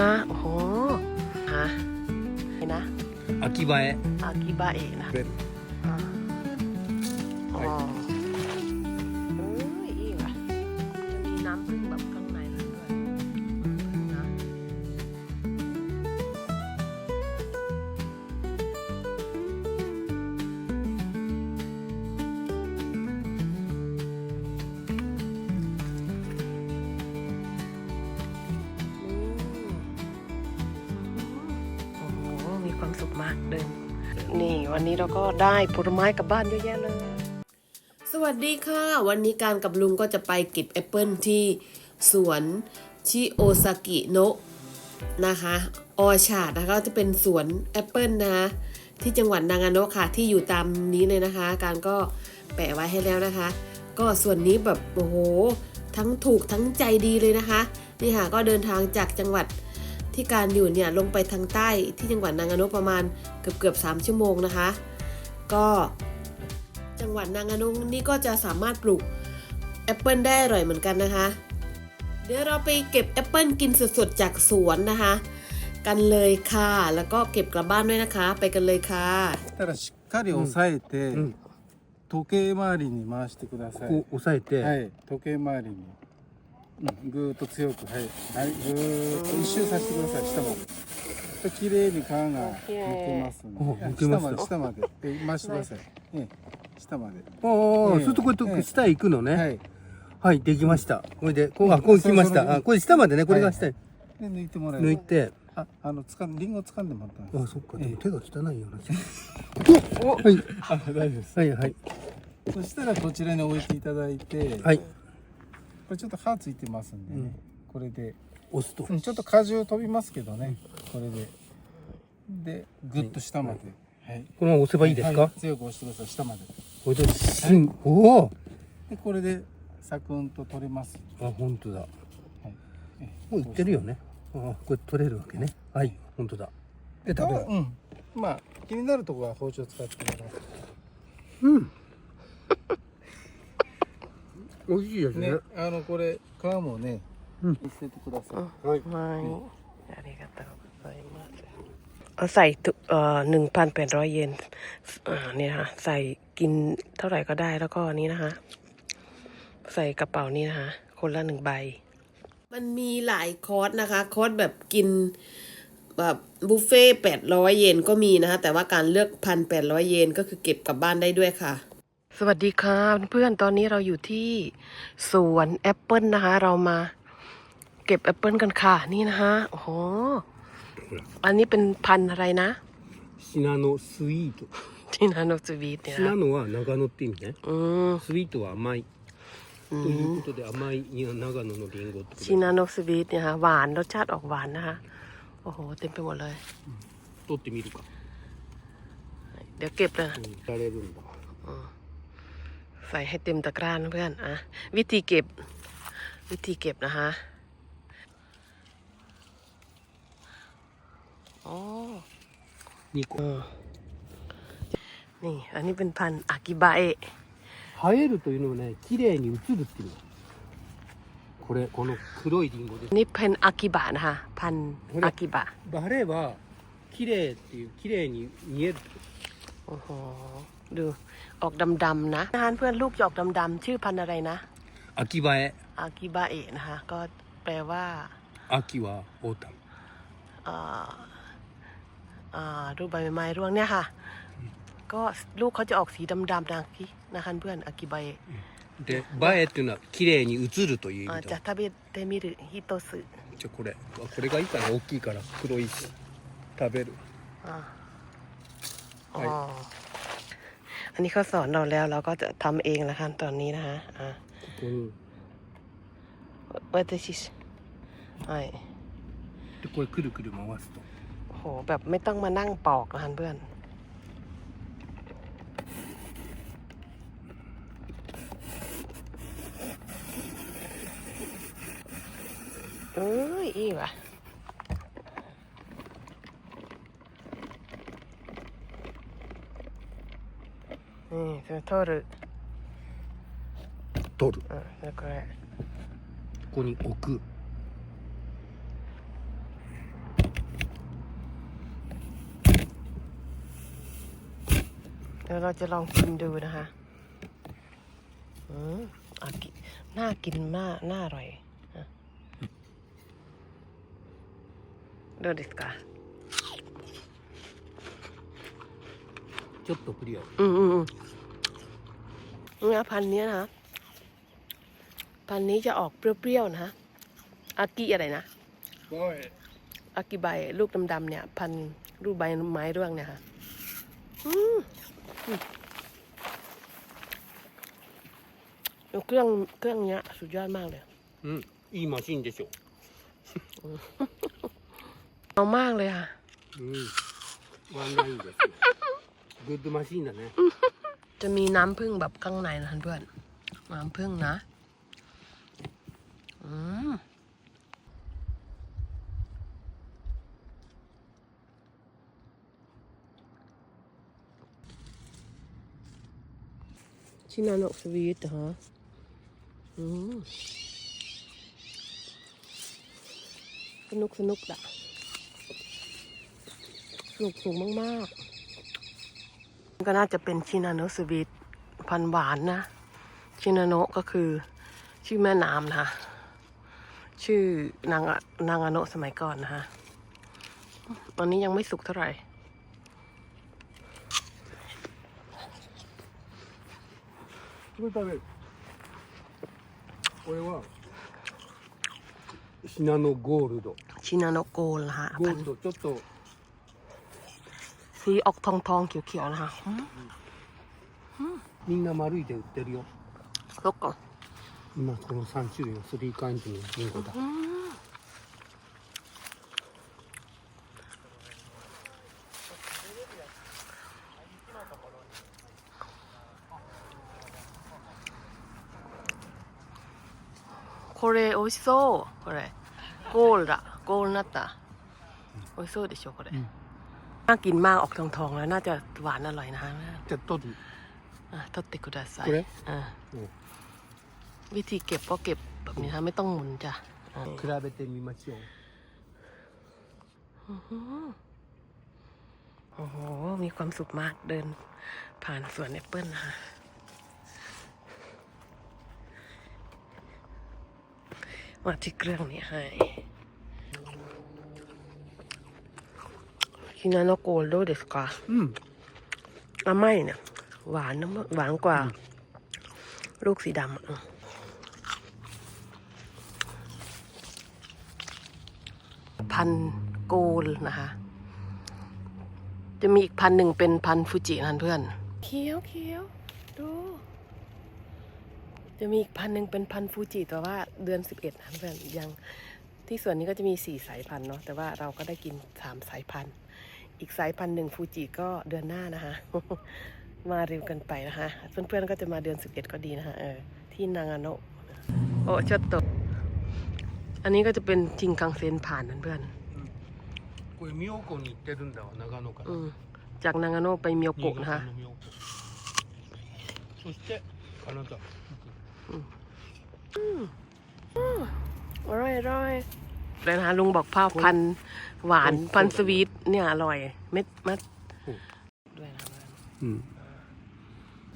ฮะโอ้โหฮะเห็นะอากิบะเอะอากิบะเอะนะ สุขมากเดินนี่วันนี้เราก็ได้ผลไม้กลับบ้านเยอะแยะเลย สวัสดีค่ะ วันนี้การกับลุงก็จะไปเก็บแอปเปิลที่สวนชิโอซากิโนะนะคะออชาดนะคะก็จะเป็นสวนแอปเปิลนะคะที่จังหวัดนางาโนะค่ะที่อยู่ตามนี้เลยนะคะ การก็แปะไว้ให้แล้วนะคะ ก็ส่วนนี้แบบโอ้โหทั้งถูกทั้งใจดีเลยนะคะ นี่ค่ะก็เดินทางจากจังหวัด ที่การอยู่เนี่ยลงไปทางใต้ที่จังหวัดนางาโนะประมาณเกือบเกือบๆสามชั่วโมงนะคะ ก็จังหวัดนางาโนะนี่ก็จะสามารถปลูกแอปเปิลได้อร่อยเหมือนกันนะคะ เดี๋ยวเราไปเก็บแอปเปิลกินสดๆจากสวนนะคะ กันเลยค่ะ แล้วก็เก็บกลับบ้านด้วยนะคะ ไปกันเลยค่ะ たらしっかり押さえて、うん時計回りに回してください。こう押さえて、はい、時計回りに。 うん、ぐーっと強く、はい、はい、ぐーっと一周させてください、下まで。綺麗に皮がむけます下まで、下まで、で、回してください。ええ、下まで。そうするとこうやって下へ行くのね。はい、はい、できました。これで、こう、あ、こう来ました。あ、これ下までね、これが下にで、抜いてもらえる。抜いて。あ、あの、つかん、リンゴ掴んでもらったんであ、そっか、ええでも手が汚いような。おはい、す。あ、大丈夫です。はい、はい。そしたら、こちらに置いていただいて。はい、これちょっと歯ついてますんでね。うんこれで。押すと。うんちょっと果汁飛びますけどね、これで。で、ぐっと下まで。はい。このまま押せばいいですか、はい強く押してください、下まで。これで、しん、おおで、これで、サクンと取れます。あ、本当だ。はい。えもういってるよね。あ、これ取れるわけね。はい、本当だ。で、食べる。うん。まあ、気になるところは包丁使ってくださうん。美味しいですい。ね。ね、あの、これ、皮もね、うん見せてください。はい。 ไม่ありがとうございますเอาใส่ถุเอ่อหนึ่งพันแปดร้อยเยนอ่านี่นะคะใส่กินเท่าไหร่ก็ได้แล้วก็อันนี้นะคะ ใส่กระเป๋านี้นะคะ คนละหนึ่งใบ มันมีหลายคอร์สนะคะ คอร์สแบบกินแบบบุฟเฟ่แปดร้อยเยนก็มีนะคะ แต่ว่าการเลือกพันแปดร้อยเยนก็คือเก็บกลับบ้านได้ด้วยค่ะ สวัสดีค่ะเพื่อนๆตอนนี้เราอยู่ที่สวนแอปเปิลนะคะ เรามาเก็บแอปเปิลกันค่ะนี่นะคะโอ้โห อันนี้เป็นพันธุ์อะไรนะ シナノスイート。 ที่นาโนซูวีตเนี่ย シ นะ ナノは長野って意味ね。 อืม スイートは甘い。ということで甘い長野のリンゴってこと ชิ で นาโนซูวีตเนี่ยค่ะหวานรสชาติออกหวานนะคะ โอ้โห เต็มไปหมดเลย 取ってみるか。 เดี๋ยวเก็บเลย うん、られるんだ。 ใส่ให้เต็มตะกร้านะเพื่อนอ่ะวิธีเก็บ วิธีเก็บนะคะอ๋อ 2個。 นี่ อันนี้เป็นพันธุ์อากิบะเอะ 生えるというのはね、綺麗に映るっていうの。これ、この黒いリンゴです。 นี่เป็นอากิบะนะคะ พันธุ์อากิบะ バレは綺麗っていう綺麗に見える。 โอ้โห ดูออกดำๆนะอาหารเพื่อนลูกจะออกดำๆชื่อพันธุ์อะไรนะ 秋葉え。 อากิบะเอะนะคะ ก็แปลว่า 秋はオータム。 เอ่ออ่ารูปใบไม้ร่วงเนี่ยค่ะ ก็ลูกเขาจะออกสีดำๆนะพี่นะคะเพื่อนอากิบะเอะ で、バエっていうのは綺麗に映るという意 อ่า 味 จะ だ。 ทาเบเตมิรุฮิโตสึ じゃあこれ。あこれがいいかな大きいから黒いし。食べる。 อ่าอ๋อ อันนี้เขาสอนเราแล้วเราก็จะทำเองแล้วค่ะตอนนี้นะคะอ่า ここに。วัตชิชใช่ で、これくるくる回すと。 โหแบบไม่ต้องมานั่งปอกนะคะเพื่อน เอ้ยอีว่ะ ねその取る取る、うん、これここに置くเดี๋ยวเราจะลองกินดูนะคะอืมอะกินน่ากินมากน่าอร่อยどうですか ちょっとクリア อืมอืมอืมเนี่ยพันธุ์เนี้ยนะ พันธุ์นี้จะออกเปรี้ยวๆนะอากิอะไรนะ おい อากิใบลูกดำๆเนี่ย พันธุ์รูปใบไม้ร่วงเนี่ยค่ะอืมอืมเครื่องเครื่องเนี้ย สุดยอดมากเลย うんいいマシンでしょ เอามากเลยค่ะ うんワンラインですよ グッドマシンだね จะมีน้ำผึ้งแบบข้างในนะเพื่อน น้ำผึ้งนะ อืม ชินาโนสวีทเหรออืมสนุกสนุกอะสนุกสูงมากๆ ก็น่าจะเป็นชินาโนสวีทพันธุ์หวานนะ ชินาโนะก็คือ ชื่อแม่น้ำนะคะชื่อนางอะนางาโนะสมัยก่อนนะคะตอนนี้ยังไม่สุกเท่าไหร่ これ食べるこれはシナノゴールド ชินาโนะโกลนะคะ ゴ พั ー น ル ธุ์ ドちょっと สีออกทองทองๆเขียวๆนะคะอืม みんな丸いで売ってるよ แล้วก็ 今この3種類のスリーカインドのリンゴだ อืมこれ美味しそうこれゴールだゴールになった美味しそうでしょこれ、うん น่ากินมากออกทองทองๆแล้วน่าจะหวานอร่อยนะคะ じゃあ取る อ่ะ取ってくださいこれ อ่ะ うん วิธีเก็บก็เก็บแบบนี้นะไม่ต้องหมุนจ้ะอ่ะ 比べてみましょう โอ้โห มีความสุขมากเดินผ่านสวนแอปเปิลนะคะมาที่เครื่องนี้ให้ ฮินาโนโกลโดเดสกาうんอาไม่เนี่ยหวานนะหวานกว่า ลูกสีดำอะพันโกลนะคะ จะมีอีกพันหนึ่งเป็นพันฟูจินั่นเพื่อน เขียวเขียวดู จะมีอีกพันหนึ่งเป็นพันฟูจิแต่ว่าเดือนสิบเอ็ดนะเพื่อนยังที่ส่วนนี้ก็จะมีสี่สายพันธุ์เนาะแต่ว่าเราก็ได้กินสามสายพันธุ์ อีกสายพันธุ์หนึ่งฟูจิก็เดือนหน้านะคะ มาเร็วกันไปนะคะเพื่อนๆก็จะมาเดือนสิบเอ็ดก็ดีนะคะเออที่นางาโนะโอ้ชดโตอันนี้ก็จะเป็นจิงคังเซนผ่านนั่นเพื่อน これ妙高に行ってるんだわ長野から อืมจากนางาโนะไปเมียวโกะ 新 นะคะ 潟の妙高そして金沢 อร่อยอร่อย เลยนะคะลุงบอกผ้าพันธุ์หวานพันธุ์สวีทเนี่ยอร่อย เม็ดมัดด้วยนะ うん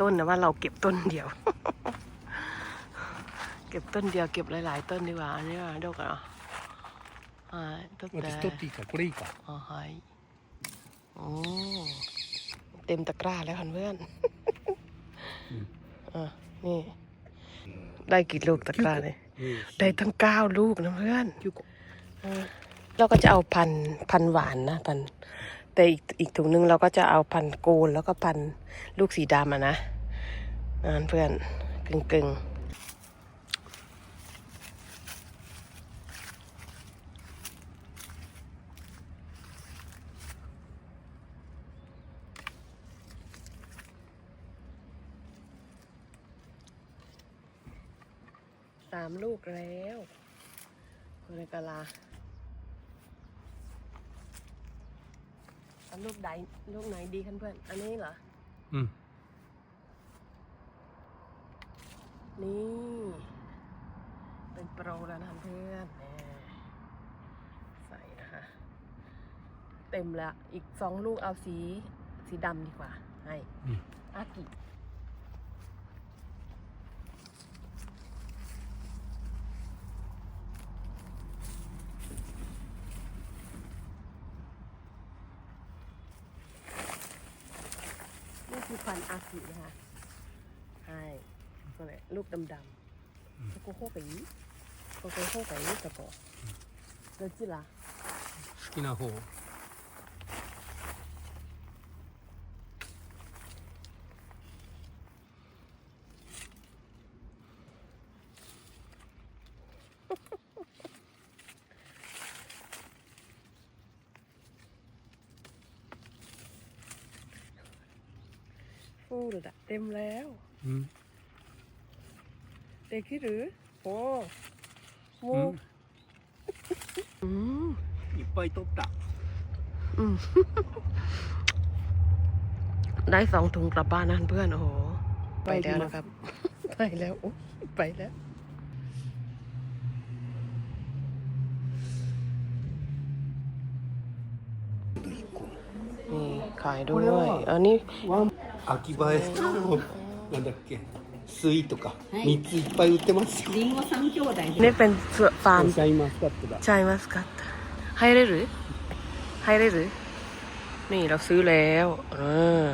ต้นนะว่าเราเก็บต้นเดียว เก็บต้นเดียวเก็บหลาย ๆ ต้นดีกว่าอันนี้ดูกันอ่ะอ่าต้นแต่ 私取っていいかこれいいか อ๋อไฮโอ้เต็มตะกร้าแล้วคันเพื่อน อ่ะนี่ ได้กี่ลูกตะกร้าเลย ได้ทั้งเก้าลูกนะเพื่อน 9個 เราก็จะเอาพันพันหวานนะพันแต่อีกอีกถุงนึงเราก็จะเอาพันโกนแล้วก็พันลูกสีดำอะนะนั่นเพื่อนกึ่งกึ่งสามลูกแล้วคุณกาลา เอลูกใดลูกไหนดีคันเพื่อน อันนี้เหรอ อืม นี่ เป็นโปรแล้วนะเพื่อนใส่นะคะ เต็มแล้ว อีกสองลูกเอาสี สีดำดีกว่า ให้ อากิ คือพันธุ์อากินะคะใช่ก็เลยลูกดำๆโกโก้ไปนี้โกโก้ไปนี้ตะกอแล้วจิล่ะ 好きな方 ฟูดอะเต็มแล้ว うん เด็กที่หรือ โอ้โห うん อืม いっぱい取った อืม ได้สองถุงกลับบ้านนั่นเพื่อน โอ้โห ไปแล้วนะครับ ไปแล้วโอ้ไปแล้ว นี่ขายด้วย อันนี้ ワン 秋葉えなんだっけスイートか三ついっぱい売ってますよリンゴ三兄弟で นี่เป็นเสื้อฟาร์ม シャインマスカットだ ใช่มัสกัดให้ได้หรือ ให้ได้หรือ นี่เราซื้อแล้วอ่า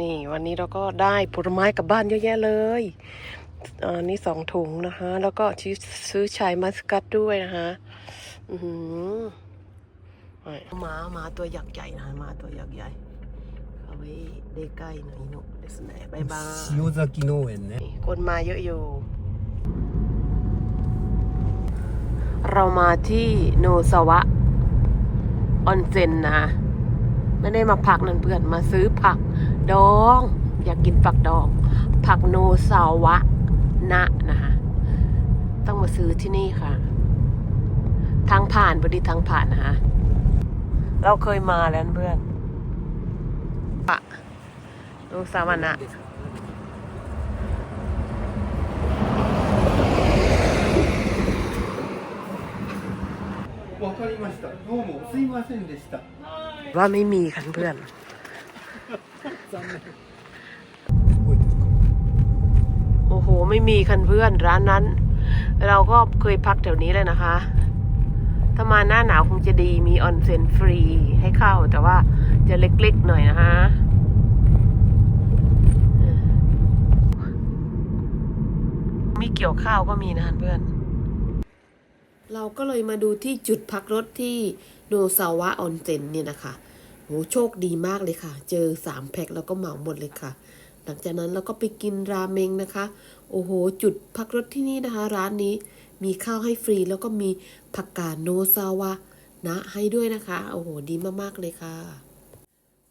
นี่วันนี้เราก็ได้ผลไม้กลับบ้านเยอะแยะเลย อันนี้สองถุงนะคะ แล้วก็ชีซื้อชายมัสกัดด้วยนะคะอือหือหมาหมาตัวยักษ์ใหญ่นะคะหมาตัวยักษ์ใหญ่ เอาไว้ได้ใกล้หน่อยนุเดสเน่บายบาย 塩崎農園ね นี่คนมาเยอะอยู่ เรามาที่โนสวะ ออนเซ็นนะ ไม่ได้มาพักนั่นเพื่อนมาซื้อผักดอง อยากกินผักดอง ผักโนสาวะ นะนะคะต้องมาซื้อที่นี่ค่ะ ทางผ่านพอดีทางผ่านนะคะ เราเคยมาแล้วนะเพื่อนปะโนสาวะนะ わかりましたどうもすいませんでした ว่าไม่มีค่ะเพื่อน โอ้โห ไม่มีคันเพื่อนร้านนั้น เราก็เคยพักแถวนี้เลยนะคะ ถ้ามาหน้าหนาวคงจะดีมีออนเซ็นฟรีให้เข้า แต่ว่าจะเล็กๆหน่อยนะคะมีเกี่ยวข้าวก็มีนะเพื่อน เราก็เลยมาดูที่จุดพักรถที่โนซาวะออนเซ็นเนี่ยนะคะโหโชคดีมากเลยค่ะ เจอสามแพ็คแล้วก็เหมาหมดเลยค่ะ หลังจากนั้นเราก็ไปกินราเมงนะคะ โอ้โห จุดพักรถที่นี่นะคะ ร้านนี้มีข้าวให้ฟรีแล้วก็มีผักกาดโนซาวะนะให้ด้วยนะคะ โอ้โห ดีมากๆเลยค่ะ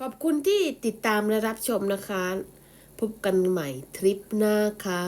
ขอบคุณที่ติดตามและรับชมนะคะ พบกันใหม่ทริปหน้าค่ะ